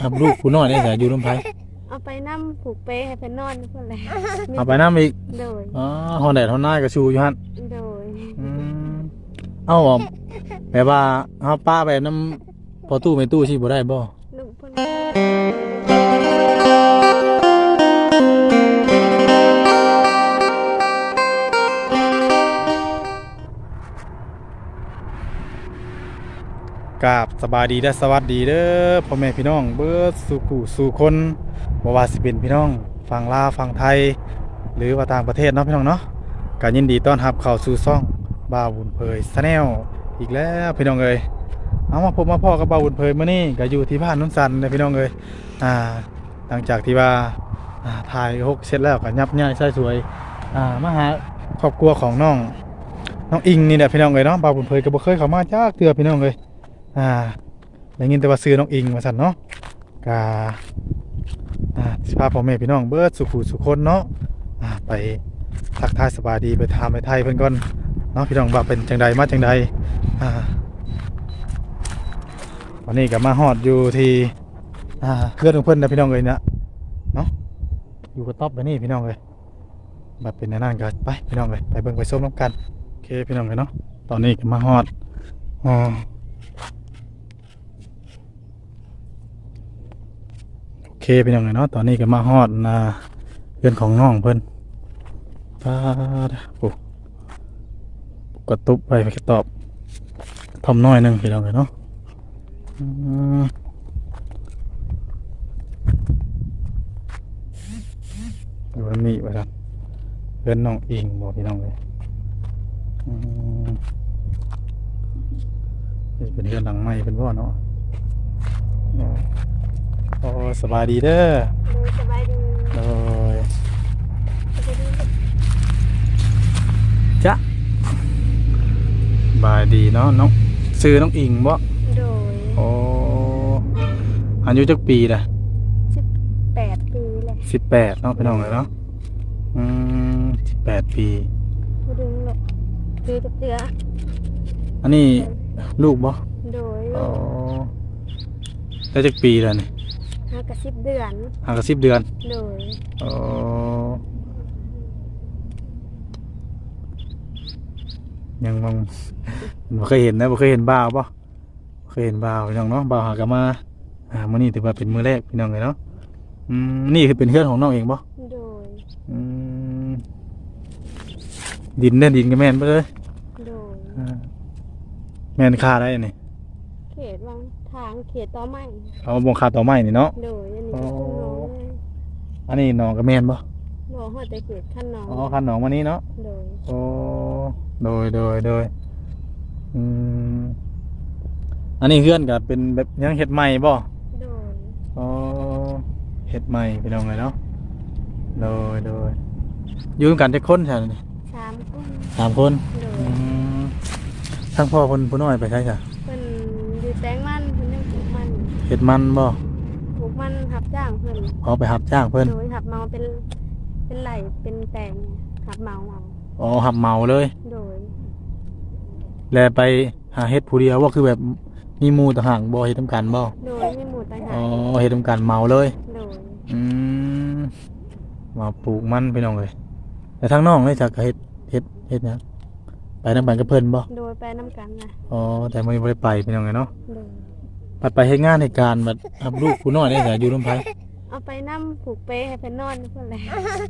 อับลูกผู้น้อยได้แต่อยู่ลำไผเอาไปน้ำผูกเปให้เพิ่นนอนเพิ่นแหละเอาไปน้ำอีกโดยอ๋อฮอนแดดฮอนหน้าก็ชูอยู่หั่นโดยอืมเอ้าบ่แบบว่าเฮาป้าแบบน้ำพอตู้ไม่ตู้สิบ่ได้บ่ลูกเพิ่น กราบสบายดีและสวัสดีเด้อพ่อแม่พี่น้องเบิดสู่ขู่สู่คนบ่ว่าสิเป็นพี่น้องฝั่งลาวฝั่งไทย หรือว่าต่างประเทศเนาะพี่น้องเนาะก็ยินดีต้อนรับเข้าสู่ซ่องบ่าวบุญเผยชาแนลอีกแล้วพี่น้องเอ้ยเอามาพบมาพ่อกับบ่าวบุญเผยมื้อนี้ก็อยู่ที่บ้านนุ่นสันเด้อพี่น้องเอ้ยอ่าหลังจากที่ว่าอ่าถ่ายหกเสร็จแล้วก็ยับย่ายใส่สวยอ่ามาหาครอบครัวของน้องน้องอิงนี่แหละพี่น้องเอ้ยเนาะบ่าวบุญเผยก็บ่เคยเข้ามาจักเทื่อพี่น้องเอ้ย อ่าได้ยินแต่ว่าซื้อน้องอิงมาสั่นเนาะกาอ่าสิพาพ่อแม่พี่น้องเบิดสุขุสุคนเนาะอ่าไปทักทายสบายดีไปถามไปไทยเพิ่นก่อนเนาะพี่น้องว่าเป็นจังใดมาจังใดอ่าวันนี้ก็มาฮอดอยู่ที่อ่าเพื่อนของเพิ่นนะพี่น้องเอ้ยเนี่ยเนาะอยู่กับต๊อบไปนี่พี่น้องเอ้ยบัดเป็นแนวนั่นก็ไปพี่น้องเอ้ยไปเบิ่งไปส้มน้ำกันโอเคพี่น้องเอ้ยเนาะตอนนี้ก็มาฮอดอ๋อ โอ เคเป็นยังไงเนาะตอนนี้ก็มาฮอดนะเพื่อนของน้องเพิ่อนปาดโอ้กระตุบไปไปตอบทำน้อยหนึงพี่น้องเลยเนาะอืมอยู่อันนี้ไว้ครับเพื่อนน้องอิงบอกพี่น้องเลยอืมนี่เป็นเพื่อนหลังใหม่เป็นพ่อเนาะ โอ้สบายดีเด้อโดยสบายดีโดยสบายดีจ๊ะบายดีเนาะน้องซื้อน้องอิงบ่โดยโอ้อายุจักปีละแปดปีแหละสิบแปดเนาะพี่น้องเลยเนาะอืมสิบแปดปีบ่ดึงหรอกคือจะเตืออันนี้ลูกบ่โดยโอ้ได้จักปีแล้วนี่ ห้ากระสิบเดือนห่างกันสิบเดือนโดยโอ้ยังมองบ่เคยเห็นนะบ่เคยเห็นบ่าวบ่เคยเห็นบ่าวพี่น้องเนาะบ่าวหากนมาอ่ามื้อนี้ถือว่าเป็นมื้อแรกพี่น้องเลยเนาะอืมนี่คือเป็นเพื่อนของน้องเองบ่โดยอืมดินเด้ดินก็แม่นไปเลยโดยอ่าแม่นค่าได้นี่เขตวาง ทางเขตต่อไม้เอามาบ่งค่าต่อไม้นี่เนาะโดยอันนี้ก็คือน้องเลยอันนี้น้องก็แม่นบ่บอกว่าแต่เขตขั้นน้องอ๋อคันน้องมานี้เนาะโดยโอ้โดยโดยโดยอืมอันนี้เพื่อนก็เป็นแบบยังเฮ็ดใหม่บ่โดยอ๋อเฮ็ดใหม่พี่น้องเลยเนาะโดยโดยอยู่กันจักคนใช่ไหมสามคนสามคนโดอืยมทั้งพ่อคนผู้น้อยไปใช่จ้ะเป็นอยู่แตงมัน ฮ็ดมันบ่ปลูกมันหับจ้างเพิ่นเอาไปหับจ้างเพิ่นโดยหับเมาเป็นเป็นไหลเป็นแตงหับเมาเอาอ๋อหับเหมาเลย โดย แล้วไปหาเฮ็ดผู้เดียวว่าคือแบบมีหมู่ต่างหากบ่เฮ็ดทำกันบ่โดยมีหมูต่างหาอ๋อกเฮ็ดทำกันเหมาเลย โดยอืมมาปลูกมันพี่น้องเลยแต่ทางน้องเลยจากเฮ็ดเฮ็ดเฮ็ดหยังไปนำกันกับเพิ่นบ่โดยไปน้ำกันนะอ๋อแต่มื้อนี้บ่ได้ไปพี่น้องเลยเนาะโดย ไปไปเฮ็ดงานในการบัดอับลูกผู้น้อยได้แต่อยู่ลำไผเอาไปน้ำผูกเปให้เพิ่นนอนเพิ่นแหละ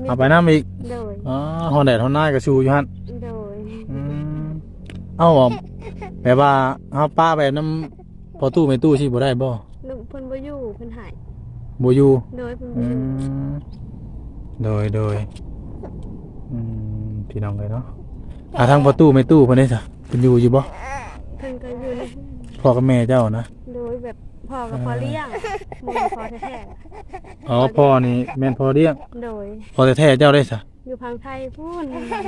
เอาไปน้ำอีกโดยอ๋อฮอนแดดฮอนหน้าก็ชูอยู่หั่นโดยอืมเอ้าบ่แบบว่าเฮาป้าแบบน้ำพอตู้ไม่ตู้สิบ่ได้บ่ลูกเพิ่นบ่อยู่เพิ่นหายบ่อยู่โดยเพิ่นบ่อือยู่มโดยโดยอืมพี่น้องเลยเนาะอ่าทางประตูไม่ตู้เพิ่นได้จ้ะเพิ่นอยู่อยู่บ่เพิ่นก็อยู่ในพ่อกับแม่เจ้านะโด ยแบบพ่อกับพ่อเลี้ยงแม่พ่อแท้อ๋อพ่อนี่แม่นพ่อเลี้ยงๆโดยพ่อแท้ๆเจ้าได้จ้ะอยู่พังไทยพูน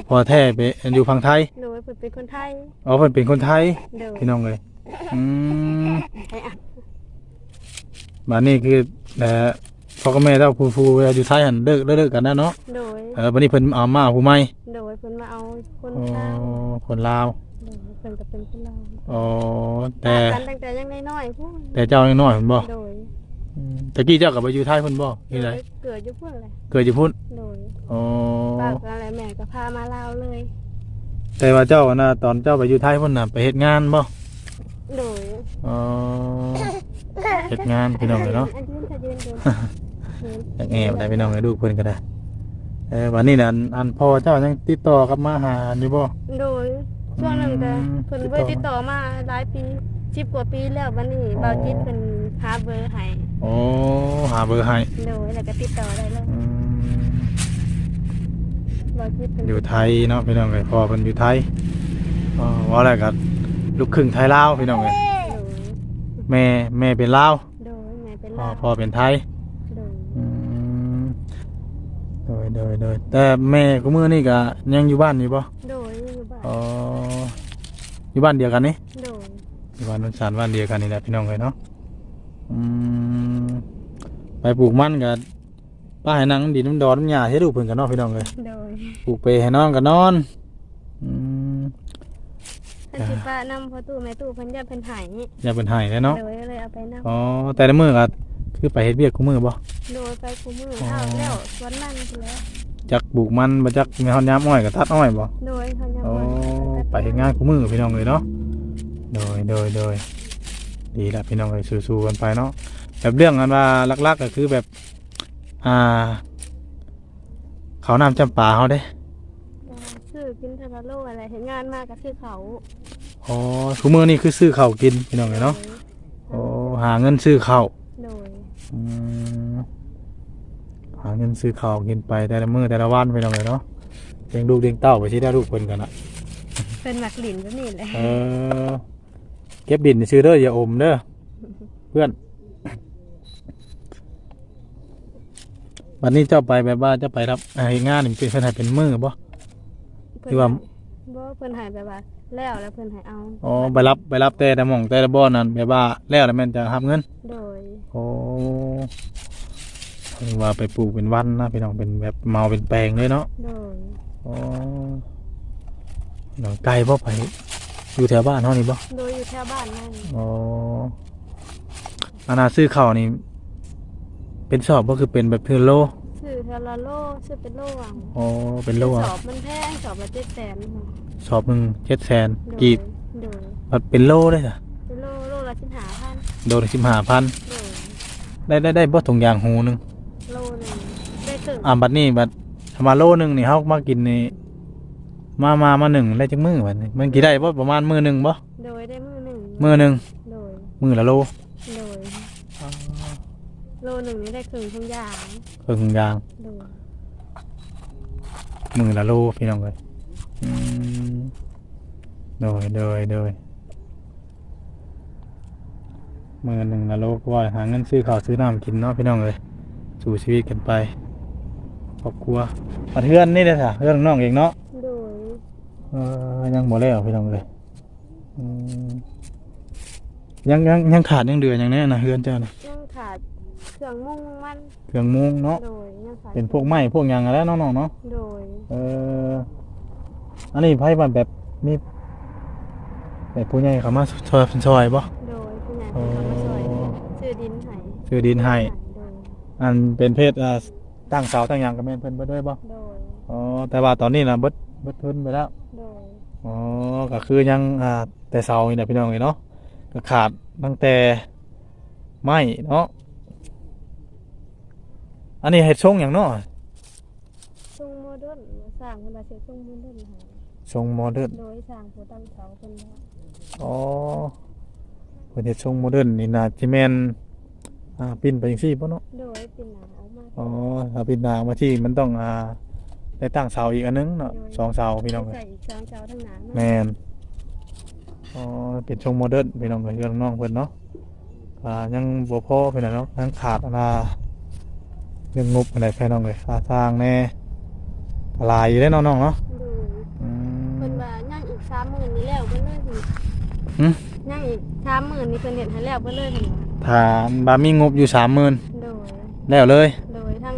พ่อแท้ไปอยู่ฝั่งไทยโดยเพิ่นเป็นคนไทยอ๋อเพิ่นเป็นคนไทย โดยพี่น้องเลยอืมไอ้อะบัดนี้คือเอ่อพ่อกับแม่เจ้าผู้ผู้เวลาอยู่ไทยหั่นเลิกเลิกเลิกกันแล้วเนาะโดย เออบัดนี้เพิ่นเอามาผู้ใหม่โดยเพิ่นมาเอาคนอ๋อข้าวคนลาวโดยเพิ่นก็เป็นคนลาวอ๋อแต่กันตั้งแต่ยังน้อยๆพูนแต่เจ้ายังน้อยเพิ่นบ่โดยออืมตะกี้เจ้าก็ไปอยู่ไทยเพิ่นบ่นี่ไดเกิดอยู่พุ่นเลยเกิดอยู่พุ่นโดยอ๋อป้าก็อะไรแม่ก็พามาลาวเลย แต่ว่าเจ้าน่ะตอนเจ้าไปอยู่ไทยพุ่นน่ะไปเฮ็ดงานบ่โดยอ๋อเฮ็ดงานพี่น้องเลยเนาะอันยืนถ้ายืนเดินอยากแอบได้พี่น้องเลยดูเพิ่นก็ได้เออวันนี้น่ะอันอันพ่อเจ้ายังติดต่อกลับมาหาอยู่บ่โดย ช่วงหนึ่งก็อืมเพิ่นติดต่อเบอร์ติดต่อมาหลายปีสิบกว่าปีแล้ววันนี้อ๋อเบาจิตเพิ่นหาเบอร์ให้โอ้หาเบอร์ให้โดยแล้วก็ติดต่อได้เลยอืมเบาจิตเพิ่นอยู่ไทยเนาะพี่น้องเลยพ่อเพิ่นอยู่ไทยอ๋อว่าแล้วก็ลูกครึ่งไทยลาวพี่น้องเลยโดยแม่แม่เป็นลาวโดยแม่เป็นพ่อลาวพ่อเป็นไทยโดยอืมโดยโดยโดยแต่แม่กูมือนี่ก็ยังอยู่บ้านอยู่ปะโดยอยู่บ้านอ๋อ อยู่บ้านเดียวกันนี่โดยอยู่บ้านนุ่นสารบ้านเดียวกันนี่แหละพี่น้องเลยเนาะอืมไปปลูกมันกับป้าให้นางดีน้ำดอนน้ำยาให้ดูกเพิ่นกันเนาะพี่น้องเลยโดยปลูกไปให้น้องกันนอนอืมท่านสิป้านำพ่อตู้แม่ตู้เพิ่นอยากเพิ่นใหายอย่าเป็นให้เลยเนาะโดยเลยเอาไปนำอ๋อแต่ละมือก็คือไปเฮ็ดเวียกกูมือบ่โดยไปกูมืออ๋อเอาแล้วสวนมันพู้นแล้วจักปลูกมันบ่จักมีฮอนยามอ้อยก็ตัดอ้อยบ่โดยเขายังโอ้บ่ ไปเฮ็ดงานกูมือพี่น้องเลยเนาะโดยโดยโดยดีละพี่น้องเลยสู้ๆกันไปเนาะแบบเรื่องกันว่าลักๆก็คือแบบ อ่าเขาวน้ำจำปาเขาเด้ซื้อกินเทาราโลอะไรเห็นงานมากก็ซื้อเขาอ๋อคุมือนี่คือซื้อข้าวกินพี่น้องเลยเนาะโอ้หาเงินซื้อข้าวโดยอืมหาเงินซื้อข้าวกินไปแต่ละมื้อแต่ละวันพี่น้องเลยเนาะเลี้ยงลูกเลี้ยงเต้าไปที่ได้ลูกเพิ่นกันอะ เป็นหมักหลินแบบนี้แหละเออเก็บดินซื้อเด้ออย่าอมเด้อเพื่อน วันนี้เจ้าไปแบบว่าเจะไปรับอ่าเฮ็ดงานนี่เป็นเพิ่นให้เป็นมือบ่ที่ว่า บ่เพิ่นใหายแบบว่าแล้วแล้วเพิ่นใหายเอาอ๋อไปรับไปรับแต่ละหม่องแต่ละบ่อนนั่นแบบว่าแล้วแล้วแม่นจะรับเงิน โดยโอ้เพิ่นว่าไปปลูกเป็นวันนะพี่น้องเป็นแบบเมาเป็นแปลงเลยเนาะโดย อ๋อ น้องไกลบ่ไปอยู่แถวบ้านเฮานี่บ่โดยอยู่แถวบ้านนั่นอ๋ออันน่ะซื้อข้าวนี่ เป็นสอบบ่คือเป็นแบบเทือโลซื้อเทาราโลซื้อเป็นโลอะอ๋อเป็นโลสอะอบมันแพงสอบละเจ็ดแสนสอบหนึ่งเจ็ดแสนโดยกีบโดยมันเป็นโลได้จ้ะเป็นโลโลละสิบห้าพันโดนสิบห้าพันโดยได้ได้ได้บ่ถุงยางหูหนึงโลหนึงได้ถึงอ่าบัดนี้บัดถ้ามาโลหนึงนี่เฮามากินนี่ มามามาหนึ่งได้จังมื้อบัดนี้มันกี่ได้บ่ประมาณมื้อหนึงบ่โดยได้มือหนึ่งมื้อหนึงโดยมื้อละโลโดยโลหนึ่งนี่ได้ครึ่งทุกอย่างครึ่งยางโดยมื้อละโลพี่น้องเอ้ยอืมโดยโดยโดยมื้อหนึงละโลก็ว่าหาเงินซื้อข้าวซื้อน้ำกินเนาะพี่น้องเอ้ยสู่ชีวิตกันไปครอบครัวมาเทือนนี่เด้อจ้ะเทือนน้องเองเนาะโด ยเออยังบ่แล้วพี่น้องเลยอืมยังยังยังขาดยังเดือยังแน่นะเฮือนเจ้านะยังขาดเครื่องมุ่งมันเครื่องมุงเนาะโดยยังขาดเป็นพวกไม้พวกหยังอะไรน้องๆเนาะโดยเอออันนี้ไพ่บันแบบมีแบบผู้ใหญ่เขามาซอยซอยบ่โดยผู้ใหญ่เป็นคำมาช่วยซื้อดินให้ซื้อดินให้โดยอันเป็นเพศอ่าตั้งเสาตั้งหยังกับแม่นเพิ่นเบิดด้วยบ่โดยอ๋อแต่ว่าตอนนี้น่ะเบิด เบิดเพิ่นไปแล้วโดยอ๋อก็คือยังอ่าแต่เสานี่แหละพี่น้องเลยเนาะก็ขาดตั้งแต่ไม้เนาะอันนี้เห็ดทรงอย่างเนาะทรงโมเดิร์นสร้างคนละเสียทรงโมเดิร์นให้ทรงโมเดิร์นโดยสร้างผู้ตั้งเสาคนละอ๋อเพิ่นเฮ็ดทรงโมเดิร์นนี่น่าจิแม่นอ่าปิ้นไปจังซี่บ่เนาะโดยเป็นหนาออกมาอ๋อถ้าปิ้นหน้ามาที่มันต้องอ่า ได้ตั้งเสาอีกอันนึงเนาะสองเสาพี่น้องเอ้ยใส่อีกสองเสาทั้งหนาแมนอ๋อเป็นทรงโมเดิร์นพี่น้องเอ้ยเรื่องน้องเพิ่นเนาะอ่ายังบ่พอพี่น้องเนาะยังขาดอันน่ะเรื่องงบอะไรพี่น้องเอ้ยค่าสร้างแน่หลายอยู่เด้น้องๆเนาะโดยอืม เพิ่นว่าย่างอีกสามหมื่นนี่แล้วเพิ่นเลยสิหึ ย่างอีกสามหมื่นนี่เพิ่นเห็นให้แล้วเพิ่นเลยเพิ่นว่าถ้าบามีงบอยู่สามหมื่นโดยแล้วเลยโดยทั้ง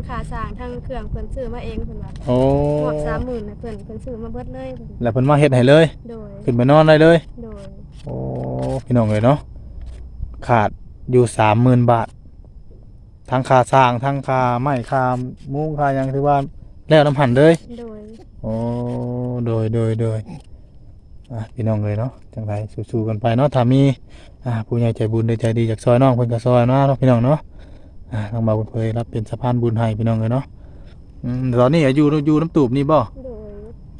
ค่าสร้างทั้งเครื่องเพิ่นซื้อมาเองเพิ่นว่าโอ้หมดสามหมื่นนะเพิ่นเพิ่นซื้อมาเบิดเลยเพิ่นแล้วเพิ่นมาเฮ็ดให้เลย โดยขึ้นไปนอนได้เลย โดยโอ้พี่น้องเอ้ยเนาะขาดอยู่สามหมื่นบาททางคาสร้างทางคาไม้คามุ้งคาหยังถือว่าแล้วน้ำหันเลย โดยโอ้โดยโดยโดยอะพี่น้องเลยเนาะจังไรสู้ๆกันไปเนาะถ้ามีอ่าผู้ใหญ่ใจบุญใจดีจากซอยน้องเพิ่นก็ซอยเนาะเนาะพี่น้องเนาะอ่า ทางบ่าวเพิ่นเคยรับเป็นสะพานบุญให้พี่น้องเลยเนาะอืมตอนนี้อยู่อยู่น้ำตูบนี่บ่โดย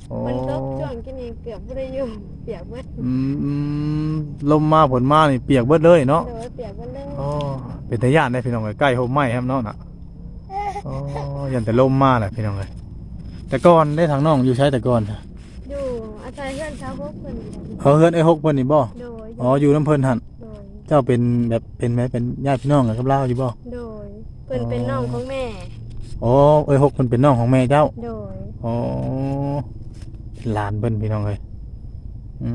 โอ้มันตกช่วงกินนี่เกือบบ่ได้อยู่เปียกเบิดอืมลมมาฝนมานี่เปียกเบิดเลยเนาะโดยเปียกเบิดเลยโอ้เป็นตาย่านได้พี่น้องเลยใกล้โฮมไม้ครับเนาะน่ะโอ้ยันแต่ลมมาแหละพี่น้องเลยแต่ก่อนได้ทางน้องอยู่ใช้แต่ก่อนอยู่อาศัยเพื่อนชาวพวกเพิ่นนี่แหละเออเฮือนไอ้ฮกเพิ่นนี่บ่โดยอ๋ออยู่น้ำเพิ่นหั่นโดยเจ้าเป็นแบบเป็นไหมเป็นญาติพี่น้องกับเราอยู่บ่โดย เพิ่นเป็นน้องของแม่ อ๋อไอ้ฮกเพิ่นเป็นน้องของแม่เจ้า โดย อ๋อเป็นหลานเพิ่นพี่น้องเลยอื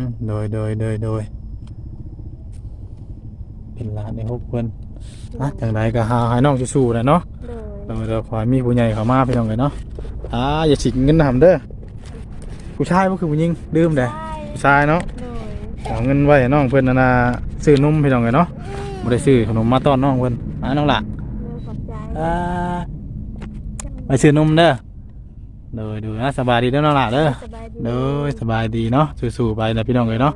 มโดยโดยโดยโดยเป็นหลานไอ้ฮกเพิ่นอะจังไดก็หาให้น้องสู้ๆนะเนาะโดย เราเราขอให้มีผู้ใหญ่เข้ามาพี่น้องเลยเนาะอ่าอย่าฉิกเงินนำเด้อผู้ชายบ่คือผู้หญิงลืมเด้อผู้ชายเนาะ โดย เอาเงินไว้ให้น้องเพิ่นนั่นน่ะซื้อนมพี่น้องเลยเนาะบ่ได้ซื้อขนมมาต้อนน้องเพิ่นอ่าน้องล่ะโดยข อ่าไปซื้อนมเด้อโดยดูนะสบายดีเด้อน้องล่ะเด้อสบายดีโดยสบายดีเนาะสู้ๆไปนะพี่น้องเลยเนาะ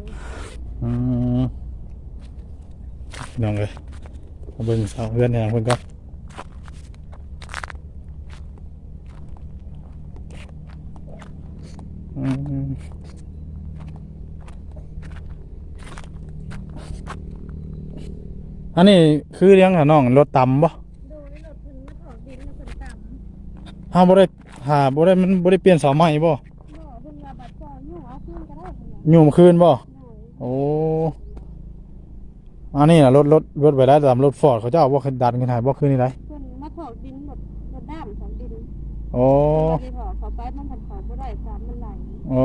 อืมพี่น้องเลยมาเบิ่งเสาเพื่อนให้เพิ่นก่อนอืมอันนี้คือเลี้ยงกับน้องรถต่ำบ่ดยรถเพิ่นมาถอดดิน แล้วเพิ่นต่ำฮาบ่ได้หาบ่ได้มันบ่ได้เปลี่ยนเสาใหม่บ่บ่เพิ่นว่าบัดก่อนอยู่เอาคืนก็ได้เพิ่นว่าอยู่เมื่อคืนบ่โดยโอ้อันนี้น่ะรถรถรถไปได้ตามรถฟอร์ดเขาจะเอาบ่ขึ้นดันขึ้นหายบ่ขึ้นนี่ได้เพิ่นมาถอดดินรถรถด้ามถอดดินโอ้เพิ่นว่าสิถอดเข้าไปมันเพิ่นถอดบ่ได้สามมันไหลโอ้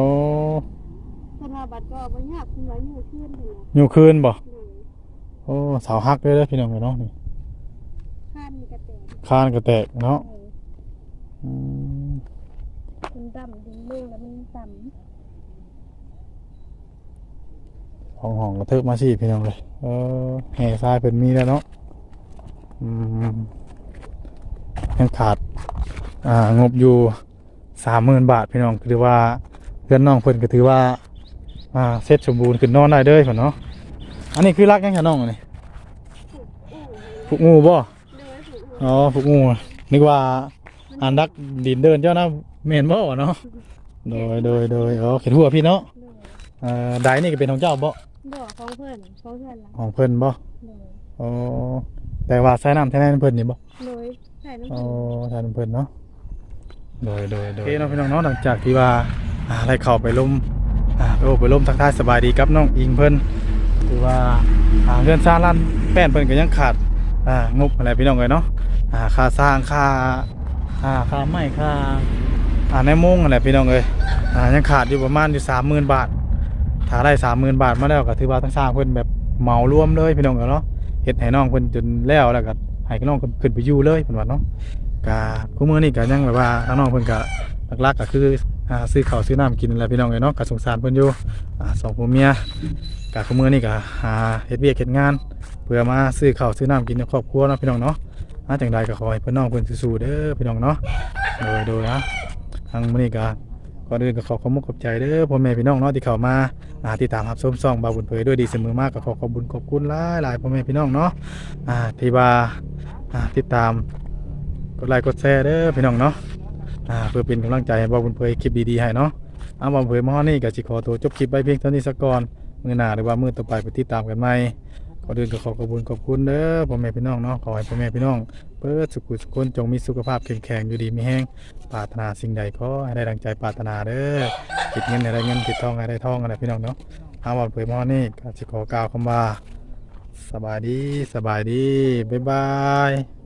เพิ่นว่าบัดก็บ่ยากเพิ่นว่าอยู่คืนเพิ่นว่าอยู่คืนบ่โดยโอ้เสาหักเลยเด้อพี่น้องเนาะนี่ ข้านมีกระแตคานก็แตกเนาะโดยอืมมันต่ำดินลุ่งแล้วมันต่ำห้องห้องกระเทิบมาสิพี่น้องเลยเออแห่ทรายเพิ่นมีแล้วเนาะอืมยังขาด อ่างบอยู่30,000บาทพี่น้องถือว่าเพื่อนน้องเพิ่นก็ถือว่า อ่าเสร็จสมบูรณ์ขึ้นนอนได้เด้อเพิ่นเนาะอันนี้คือรักยังไงน้องอันนี้ถูกอู้ผูกงูบ่โดยถูก อู้อ๋อผูกงูนึกว่าอันดักดินเดินเจ้านะเมนบ่เนาะโดยโดยโดยอ๋อเขียนหัวพี่เนาะโดยเอ่อใดนี่ก็เป็นของเจ้าบ่บ่ของเพิ่นของเพิ่นล่ะของเพิ่นบ่โดยอ๋อแต่ว่าใส่น้ำแท้ๆเพิ่นนี่บ่โดยใส่น้ำอ๋อผึ้งใส่น้ำเพิ่นเนาะโดยโดยโดยโอเคเนาะพี่น้องเนาะหลังจากที่ว่าอ่าได้เข้าไปลมอ่าไปโอ้ไปลมทักทายสบายดีกับน้องอิงเพิ่นถือว่าอ่าเรือนสร้างร้านแป้นเพิ่นก็ยังขาด อ่างบอะไรพี่น้องเลยเนาะอ่าค่าสร้างค่าอ่าค่าไม้ค่าอ่าในมุ้งอะไรพี่น้องเลยอ่ายังขาดอยู่ประมาณอยู่สามหมื่นบาทถ้าได้สามหมื่นบาทมาแล้วก็ถือว่าทั้งสร้างเพิ่นแบบเหมารวมเลยพี่น้องเอ้ยเนาะเฮ็ดให้น้องเพิ่นจนแล้วแล้วก็ให้น้องขึ้นไปอยู่เลยเพิ่นว่าเนาะก็คู่มือนี้ก็ยังแบบว่าทางน้องเพิ่นก็หลักๆก็คือ ซื้อข้าวซื้อน้ำกินแหละพี่น้องเอ้ยเนาะก็สงสารเพิ่นอยู่สองผัวเมียก็คู่มื้อนี้ก็หาเฮ็ดเวียกเฮ็ดงาน เพื่อมาซื้อข้าวซื้อน้ำกินในครอบครัวเนาะพี่น้องเนาะอาจังใดก็ขอให้เพิ่นน้องเพิ่นสู้ๆเด้อพี่น้องเนาะโดยโดยนะทางมื้อนี้ก็ก่อนอื่นก็ขอขอบคุณขอบใจเด้อพ่อแม่พี่น้องเนาะที่เข้ามาอ่าที่ตามรับชมซ่องบาวบุญเผยด้วยดีเสมอมากก็ขอขอบคุญขอบคุณหลายหลายพ่อแม่พี่น้องเนาะอ่าที่ว่าอ่าติดตามกดไลค์กดแชร์เด้อพี่น้องเนาะ อ่าเพื่อเป็นกำลังใจให้บาวบุญเผยคลิปดีๆให้เนาะเอาบาวบุญเผยมาฮอดนี่ก็สิขอตัวจบคลิปไว้เพียงเท่านี้สักก่อนมื้อหน้าหรือว่ามื้อต่อไปไปติดตามกันใหม่ก่อนอื่นก็ขอขอบคุญขอบคุณเด้อพ่อแม่พี่น้องเนาะขอให้พ่อแม่พี่น้องเปิดสุขุสุขคนจงมีสุขภาพเข้มแข็งอยู่ดีมีแห้งปรารถนาสิ่งใดขอให้ได้ดังใจปรารถนาเด้อคิดเงินให้ได้เงินคิดทองให้ได้ทองกันนะพี่น้องเนาะเอาวันเผยหมอนี่ก็จะขอกล่าวคำว่าสบายดีสบายดีบ๊ายบาย